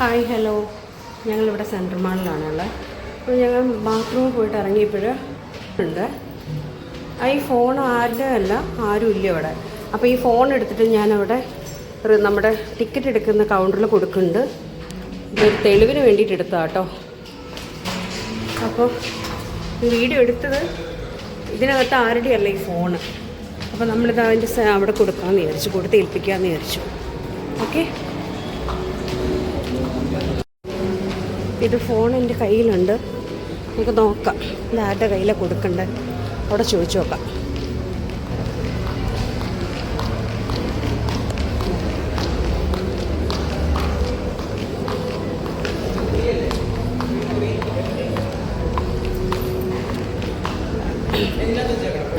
Hi hello. ഞങ്ങളിവിടെ central മാളിലാണുള്ളത് അപ്പോൾ ഞങ്ങൾ ബാത്റൂമിൽ പോയിട്ട് ഇറങ്ങിയപ്പോൾ ഉണ്ട്. ഈ ഫോൺ ആരുടെ അല്ല ആരും ഇല്ല ഇവിടെ. അപ്പോൾ ഈ ഫോൺ എടുത്തിട്ട് ഞാനവിടെ നമ്മുടെ ടിക്കറ്റ് എടുക്കുന്ന കൗണ്ടറിൽ കൊടുക്കുന്നുണ്ട്. ഇതൊരു തെളിവിന് വേണ്ടിയിട്ട് എടുത്താ കേട്ടോ. അപ്പോൾ വീഡിയോ എടുത്തത് ഇതിനകത്ത് ആരുടെ അല്ല ഈ ഫോണ് അപ്പോൾ നമ്മളിത് അതിന്റെ അവിടെ കൊടുക്കാമെന്ന് വിചാരിച്ചു കൊടുത്ത് ഏൽപ്പിക്കാമെന്ന് വിചാരിച്ചു. ഓക്കെ? ഇത് ഫോൺ എന്റെ കയ്യിലുണ്ട്. നമുക്ക് നോക്കാം. ഇത് ആരുടെ കയ്യിലാണ് കൊടുക്കണ്ടേ? അവിടെ ചോദിച്ചു നോക്കാം.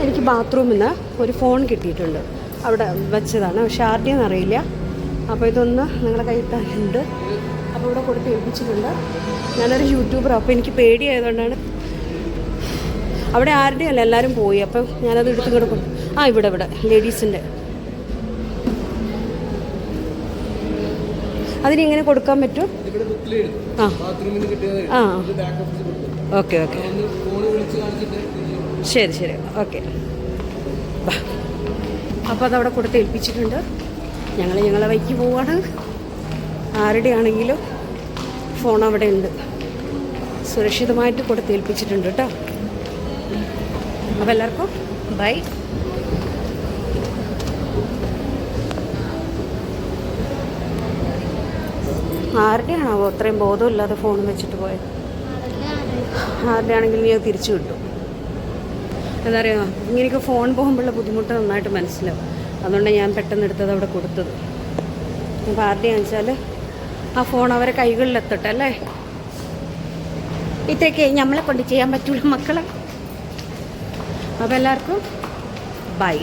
എനിക്ക് ബാത്റൂമിൽ നിന്ന് ഒരു ഫോൺ കിട്ടിയിട്ടുണ്ട്. അവിടെ വെച്ചതാണ്. പക്ഷെ ആരുടെയെന്ന് അറിയില്ല. അപ്പോൾ ഇതൊന്ന് നിങ്ങളുടെ കയ്യിൽ തന്നെ ഉണ്ട്. അപ്പോൾ ഇവിടെ കൊടുത്ത് ഏൽപ്പിച്ചിട്ടുണ്ട് ഞാനൊരു യൂട്യൂബർ അപ്പോൾ എനിക്ക് പേടിയായതുകൊണ്ടാണ്. അവിടെ ആരുടെയും അല്ല എല്ലാവരും പോയി. അപ്പം ഞാനത് എടുത്ത് കിടക്കും ആ ഇവിടെ ഇവിടെ ലേഡീസിന്റെ അതിനെങ്ങനെ കൊടുക്കാൻ പറ്റും ആ. ആ. Okay okay. ശരി ശരി. ഓക്കെ. അപ്പോൾ അതവിടെ കൊടുത്ത് ഏൽപ്പിച്ചിട്ടുണ്ട്. ഞങ്ങൾ ഞങ്ങളെ വൈക്ക് പോവാണ്. ആരുടെ ആണെങ്കിലും ഫോൺ അവിടെ ഉണ്ട്. സുരക്ഷിതമായിട്ട് കൊടുത്ത് ഏൽപ്പിച്ചിട്ടുണ്ട് കേട്ടോ. അപ്പോൾ എല്ലാവർക്കും ബൈ. ആരുടെയാണാവോ അത്രയും ബോധമില്ലാതെ ഫോൺ വെച്ചിട്ട് പോയത്? ആരുടെ ആണെങ്കിലും അത് തിരിച്ചു കിട്ടും. എന്താ പറയുക ഇങ്ങനെയൊക്കെ ഫോൺ പോകുമ്പോഴുള്ള ബുദ്ധിമുട്ട് നന്നായിട്ട് മനസ്സിലാവും. അതുകൊണ്ട് ഞാൻ പെട്ടെന്ന് എടുത്തത് അവിടെ കൊടുത്തത്. അപ്പോൾ ആരുടെയാണെന്ന് വെച്ചാൽ ആ ഫോൺ അവരെ കൈകളിലെത്തട്ടെ അല്ലേ ഇത്രയൊക്കെ നമ്മളെ കൊണ്ട് ചെയ്യാൻ പറ്റുള്ളൂ മക്കളെ. അപ്പോൾ എല്ലാവർക്കും ബൈ